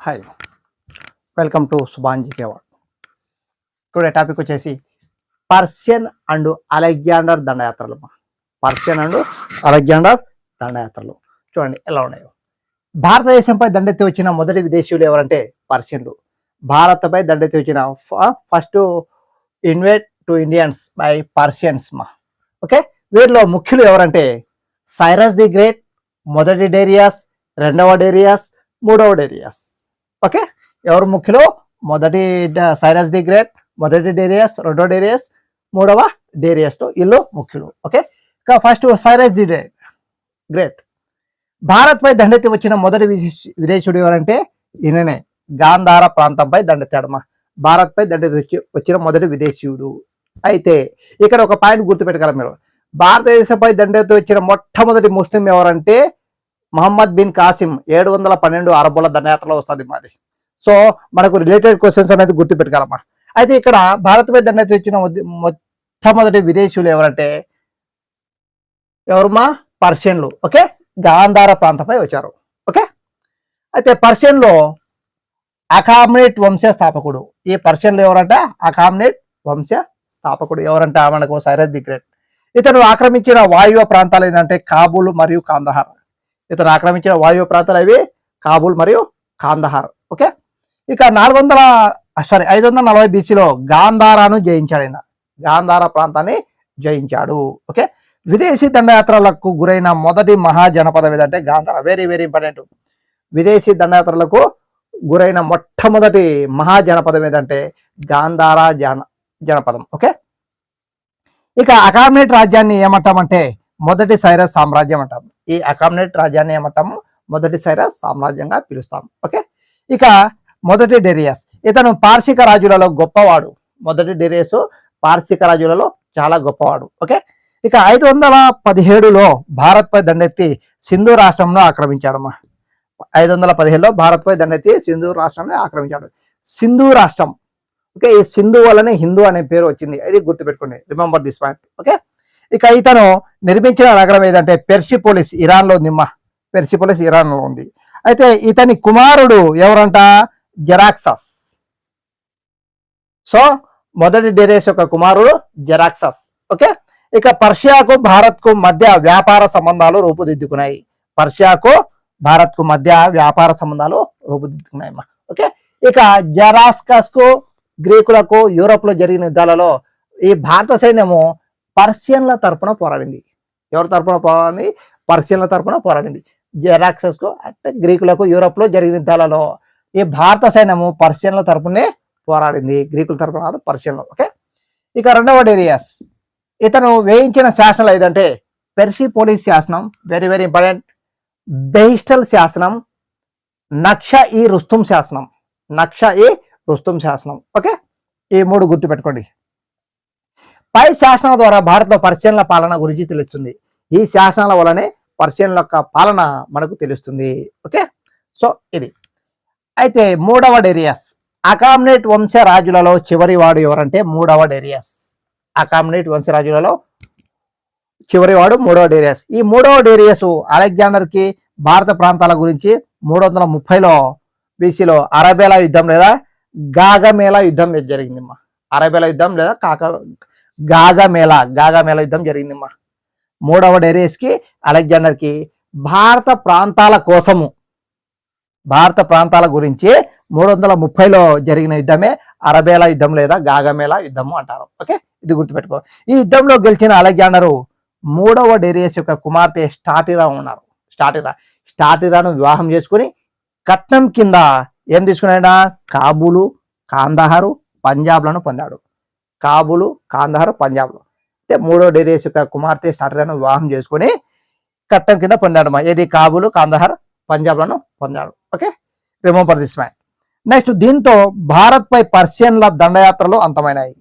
Hi welcome to సుభాంజీ కేవాడ్ today topic వచ్చేసి పర్షియన్ అండ్ అలెగ్జాండర్ దండయాత్రలు. పర్షియన్ అండ్ అలెగ్జాండర్ దండయాత్రలు. చూడండి ఎలా ఉన్నాయో. భారతదేశంపై దండెత్తి వచ్చిన మొదటి విదేశీయులు ఎవరంటే పర్షియన్లు భారత్పై దండెత్తి వచ్చిన first invite to Indians by Persians మా. ఓకే వీరిలో ముఖ్యులు ఎవరంటే సైరస్ ది గ్రేట్ మొదటి డేరియాస్ రెండవ డేరియాస్ మూడవ డేరియాస్. ఓకే ఎవరు ముఖ్యులు? మొదటి సైరస్ ది గ్రేట్ మొదటి డేరియస్ రెండవ డేరియస్ మూడవ డేరియాస్ వీళ్ళు ముఖ్యులు. ఓకే ఇక first Cyrus the day great. భారత్పై దండెత్తి వచ్చిన మొదటి విదేశీ- విదేశీయుడు ఎవరంటే? ఈయననే గాంధార ప్రాంతంపై దండెత్తాడమ్మా. భారత్పై దండెత్తి వచ్చి వచ్చిన మొదటి విదేశీయుడు. అయితే ఇక్కడ ఒక పాయింట్ గుర్తుపెట్టగలం మీరు. భారతదేశంపై దండెత్తి వచ్చిన మొట్టమొదటి ముస్లిం ఎవరంటే? మహమ్మద్ బిన్ కాసిం ఏడు వందల పన్నెండు అరబుల దండయాత్రలో వస్తుంది మాది. సో మనకు రిలేటెడ్ క్వశ్చన్స్ అనేది గుర్తుపెట్టగలమా అయితే ఇక్కడ భారత్ పై దండెత్తి వచ్చిన మొట్టమొదటి విదేశీయులు ఎవరంటే ఎవరుమా పర్షియన్లు. ఓకే? గాంధార ప్రాంతంపై వచ్చారు. ఓకే? అయితే పర్షియన్లో అకామినేట్ వంశ స్థాపకుడు. ఈ పర్షియన్లు ఎవరంట? అకామినేట్ వంశ స్థాపకుడు. ఎవరంట? మనకు సైరస్ ది గ్రేట్. ఇతను ఆక్రమించిన వాయువ్య ప్రాంతాలు ఏంటంటే కాబూలు మరియు కాందహార్. ఇతను ఆక్రమించిన వాయువ్య ప్రాంతాలు అవి కాబూల్ మరియు కాందహార్. ఓకే? ఇక నాలుగు వందల సారీ ఐదు వందల నలభై బీసీలో గాంధారాను జయించాడు ఆయన. గాంధార ప్రాంతాన్ని జయించాడు. ఓకే? విదేశీ దండయాత్రలకు గురైన మొదటి మహాజనపదం ఏదంటే గాంధార. వెరీ వెరీ ఇంపార్టెంట్ విదేశీ దండయాత్రలకు గురైన మొట్టమొదటి మహాజనపదం ఏదంటే గాంధార జన జనపదం. ఓకే? ఇక అకామినేట్ రాజ్యాన్ని ఏమంటామంటే మొదటి సైరస్ సామ్రాజ్యం అంటాం. ఈ అకామినేట్ రాజ్యాన్ని ఏమంటాము? మొదటి సైరస్ సామ్రాజ్యంగా పిలుస్తాం. ఓకే? ఇక మొదటి డెరియస్. ఇతను పార్శిక రాజులలో గొప్పవాడు. మొదటి డెరియస్ పార్శిక రాజులలో చాలా గొప్పవాడు. ఓకే? ఇక ఐదు వందల పదిహేడులో భారత్పై దండెత్తి సింధు రాష్ట్రంలో ఆక్రమించాడమ్మా ఐదు వందల పదిహేడులో భారత్పై దండెత్తి సింధు రాష్ట్రాన్ని ఆక్రమించాడు. సింధు రాష్ట్రం. ఓకే? ఈ సింధు వల్లనే హిందూ అనే పేరు వచ్చింది. అది గుర్తుపెట్టుకోండి. Remember this point okay? ఇక ఇతను నిర్మించిన నగరం ఏదంటే పెర్సిపోలిస్ ఇరాన్లో నిమ్మ ఉందిమ్మా పెర్సిపోలిస్ ఇరాన్లో ఉంది. అయితే ఇతని కుమారుడు ఎవరంట? జెరాక్సస్. సో మొదటి డెరేస్ యొక్క కుమారుడు జెరాక్సస్. ఓకే? ఇక పర్షియాకు భారత్కు మధ్య వ్యాపార సంబంధాలు రూపుదిద్దుకున్నాయి. పర్షియాకు భారత్కు మధ్య వ్యాపార సంబంధాలు రూపుదిద్దుకున్నాయి ఓకే? ఇక జెరాక్సస్కు గ్రీకులకు యూరోప్లో జరిగిన యుద్ధాలలో ఈ భారత సైన్యము పర్షియన్ల తరపున పోరాడింది. ఎవరి తరపున పోరాడింది? పర్షియన్ల తరపున పోరాడింది. జెరాక్సెస్కు అంటే గ్రీకులకు యూరప్లో జరిగిన యుద్ధాలలో ఈ భారత సైన్యము పర్షియన్ల తరపునే పోరాడింది. గ్రీకుల తరపున కాదు పర్షియన్లు. ఓకే? ఇక రెండవ డేరియాస్. ఇతను వేయించిన శాసనాలు ఏదంటే పెర్సిపోలిస్ శాసనం వెరీ వెరీ ఇంపార్టెంట్ బెహిస్టల్ శాసనం నక్ష ఈ రుస్తుం శాసనం. నక్ష ఈ రుస్తుం శాసనం. ఓకే? ఈ మూడు గుర్తుపెట్టుకోండి. పై శాసనాల ద్వారా భారత్లో పర్షియన్ల పాలన గురించి తెలుస్తుంది. ఈ శాసనాల వల్లనే పర్షియన్ల యొక్క పాలన మనకు తెలుస్తుంది. ఓకే? సో ఇది. అయితే మూడవ డెరియస్. అకామినేట్ వంశ రాజులలో చివరి వాడు ఎవరంటే మూడవ డెరియస్. అకామినేట్ వంశ రాజులలో చివరి వాడు మూడవ డేరియస్. ఈ మూడవ డేరియస్ అలెగ్జాండర్కి భారత ప్రాంతాల గురించి మూడు వందల ముప్పైలో బీసీలో అరబేలా యుద్ధం లేదా గాగమేలా యుద్ధం జరిగిందమ్మా. అరబేలా యుద్ధం లేదా కాక గాగమేళా గాగమేళా యుద్ధం జరిగిందమ్మా. మూడవ డెరేస్కి అలెగ్జాండర్కి భారత ప్రాంతాల కోసము భారత ప్రాంతాల గురించి మూడు వందల ముప్పైలో జరిగిన యుద్ధమే అరబేలా యుద్ధం లేదా గాగమేళ యుద్ధము అంటారు. ఓకే? ఇది గుర్తుపెట్టుకో. ఈ యుద్ధంలో గెలిచిన అలెగ్జాండరు మూడవ డెరియస్ యొక్క కుమార్తె స్టాటిరా ఉన్నారు. స్టాటిరా. స్టాటిరాను వివాహం చేసుకుని కట్నం కింద ఏం తీసుకున్నాడా కాబూలు కాందహారు పంజాబ్లను పొందాడు. కాబులు కాందహారు పంజాబ్లు. అయితే మూడో డేరియస్ యొక్క కుమార్తె స్టార్టర్ను వివాహం చేసుకుని కట్టం కింద పొందాడు మా ఏది? కాబులు కాందహార్ పంజాబ్లను పొందాడు. Okay? Remember this man. Next దీంతో భారత్పై పర్షియన్ల దండయాత్రలు అంతమైనాయి.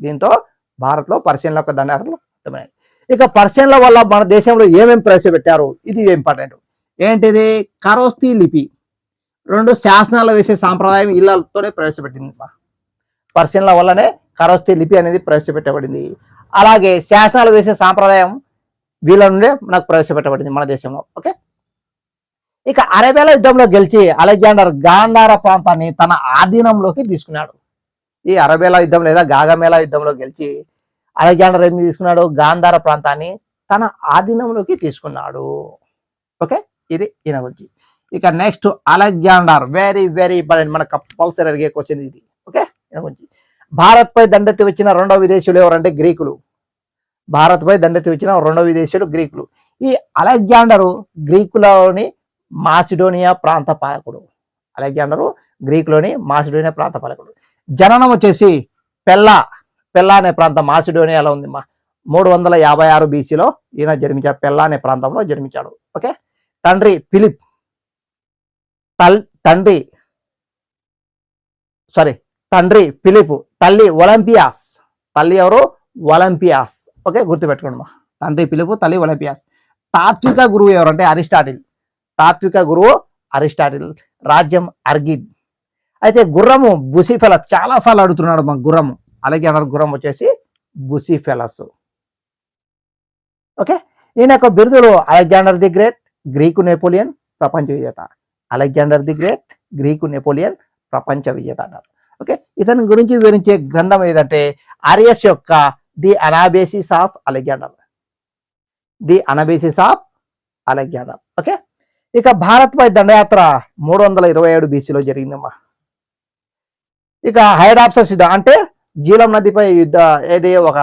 దీంతో భారత్లో పర్షియన్ల యొక్క దండయాత్రలు అంతమైనాయి. ఇక పర్షియన్ల వల్ల మన దేశంలో ఏమేమి ప్రవేశపెట్టారు? ఇది ఇంపార్టెంట్. ఏంటిది? కరోస్తి లిపి. రెండు శాసనాలు వేసే సాంప్రదాయం ఇళ్ళతోనే ప్రవేశపెట్టింది మా. పర్షియన్ల వల్లనే కరోస్తి లిపి అనేది ప్రవేశపెట్టబడింది. అలాగే శాసనాలు వేసే సాంప్రదాయం వీళ్ళ నుండే మనకు ప్రవేశపెట్టబడింది మన దేశంలో. ఓకే? ఇక అరేబియాల యుద్ధంలో గెలిచి అలెగ్జాండర్ గాంధార ప్రాంతాన్ని తన ఆధీనంలోకి తీసుకున్నాడు. ఈ అరబేలా యుద్ధం లేదా గాగమేలా యుద్ధంలో గెలిచి అలెగ్జాండర్ ఏమి తీసుకున్నాడు? గాంధార ప్రాంతాన్ని తన ఆధీనంలోకి తీసుకున్నాడు. ఓకే? ఇది ఈయన గురించి. ఇక next Alexander. Very very important మన కంపల్సరీ అడిగే క్వశ్చన్ ఇది. ఓకే? ఈయన గురించి. భారత్పై దండెత్తి వచ్చిన రెండవ విదేశీయులు ఎవరంటే గ్రీకులు. భారత్పై దండెత్తి వచ్చిన రెండవ విదేశీయులు గ్రీకులు. ఈ అలెగ్జాండరు గ్రీకులోని మాసిడోనియా ప్రాంత పాలకుడు. అలెగ్జాండరు గ్రీకులోని మాసిడోనియా ప్రాంత పాలకుడు. జననం వచ్చేసి పెల్లా. పెల్లా అనే ప్రాంతం మాసిడోనియాలో ఉంది. మా మూడు వందల యాభై ఆరు బీసీలో ఈయన జన్మించాడు. పెల్లా అనే ప్రాంతంలో జన్మించాడు. ఓకే? తండ్రి ఫిలిప్. తల్ తండ్రి. సారీ తండ్రి ఫిలిప్ తల్లి ఒలింపియాస్. తల్లి ఎవరు? ఒలింపియాస్. ఓకే గుర్తుపెట్టుకోండి మా తండ్రి పిలుపు తల్లి ఒలింపియాస్. తాత్విక గురువు ఎవరంటే? అరిస్టాటిల్. తాత్విక గురువు అరిస్టాటిల్. రాజ్యం అర్గిడ్ అయితే గుర్రము బుసిఫెలస్. చాలాసార్లు అడుగుతున్నాడు మా గుర్రము. అలాగే అన్నారు గుర్రం వచ్చేసి బుసిఫెలస్. ఓకే ఈయన యొక్క బిరుదులు Alexander the Great Greek Napoleon ప్రపంచ విజేత. Alexander the Great Greek Napoleon ప్రపంచ విజేత అన్నారు. ఇతని గురించి వివరించే గ్రంథం ఏదంటే ఆర్యస్ యొక్క the Anabasis of Alexander. The Anabasis of Alexander. Okay? ఇక భారత్పై దండయాత్ర మూడు వందల ఇరవై ఏడు బీసీలో జరిగిందమ్మా. ఇక హైడాప్సస్ యుద్ధం అంటే జీలం నదిపై యుద్ధ ఏది ఒక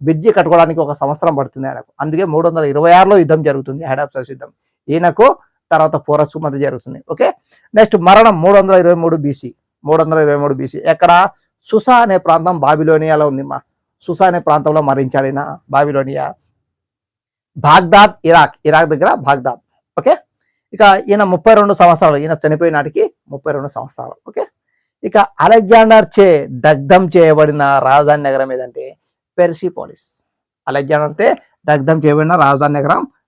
బ్రిడ్జి కట్టుకోవడానికి ఒక సంవత్సరం పడుతుంది ఆయనకు. అందుకే మూడు వందల ఇరవై ఆరులో యుద్ధం జరుగుతుంది హైడాప్సస్ యుద్ధం. ఈయనకు తర్వాత పోరస్సు మధ్య జరుగుతుంది. ఓకే? నెక్స్ట్ మరణం మూడు వందల ఇరవై మూడు బీసీ మూడు వందల ఇరవై మూడు బీసీ ఎక్కడ? సుసా అనే ప్రాంతం బాబిలోనియాలో ఉంది మా సుసా అనే ప్రాంతంలో మరణించాడు ఈయన బాబిలోనియా. Baghdad Iraq. ఇరాక్ దగ్గర బాగ్దాద్. ఓకే? ఇక ఈయన ముప్పై రెండు సంవత్సరాలు. ఈయన చనిపోయిన నాటికి ముప్పై రెండు సంవత్సరాలు. ఓకే? ఇక అలెగ్జాండర్ చే దగ్ధం చేయబడిన రాజధాని నగరం ఏదంటే? పెర్సిపోలిస్. అలెగ్జాండర్ చే దగ్ధం చేయబడిన రాజధాని నగరం